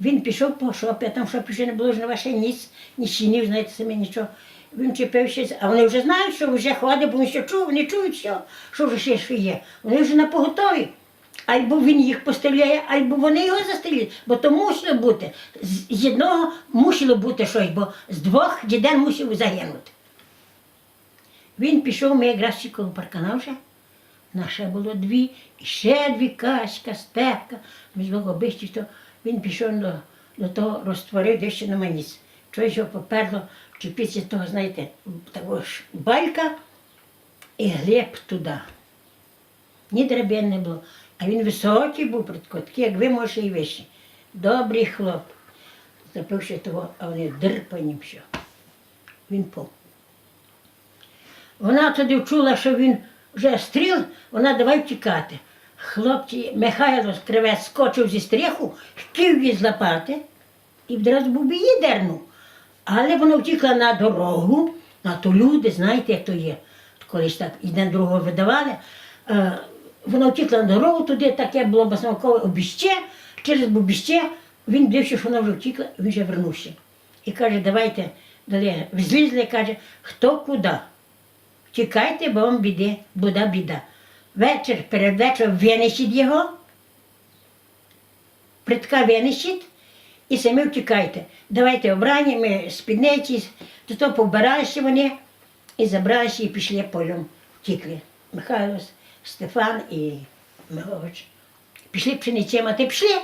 Він пішов по шопі, а там шопі ще не було ж на ваше ніс, ні щінів, знаєте самі нічого. Він чіпився, а вони вже знають, що вже ходить, бо він що чув, вони чують, що, що вже ще що є. Вони вже на поготові. Або він їх постріляє, або вони його застрілять. Бо то мусило бути. З одного мусило бути щось, бо з двох діден мусив загинути. Він пішов, ми якраз ще коло паркана вже. Наше було дві, і ще дві каська, степка. Ми з то він пішов до, до того, розтворив дещо на маніс. Щось його поперло, після того, знаєте, того ж балька і глеб туди. Ні драбин не було. А він високий був, такий, як ви, може, і вищий. Добрий хлоп. Запивши того, а вони дирпані все. Він пов. Вона тоді чула, що він вже стріл, вона давай втікати. Хлопці, Михайло Кривець скочив зі стріху, хотів її злапати і одразу був її дернув. Але вона втікла на дорогу, на то люди, знаєте, як то є. Колись так один другого видавали. Е, Вона втікла на дорогу туди, таке було басмакове обіще, через обіще, він дивився, що вона вже втікла, він вже вернувся. І каже, давайте, далі, злізли, каже, хто куди. Тікайте, бо вам біди, буде біда. Вечір перед вечором винесіть його, притка винищить і самі втікайте. Давайте обрані, ми спідниці, то то побиралися вони і забралися і пішли полем. Втікли. Михайло, Стефан і Мигович. Пішли пшеницями, а ти пішли.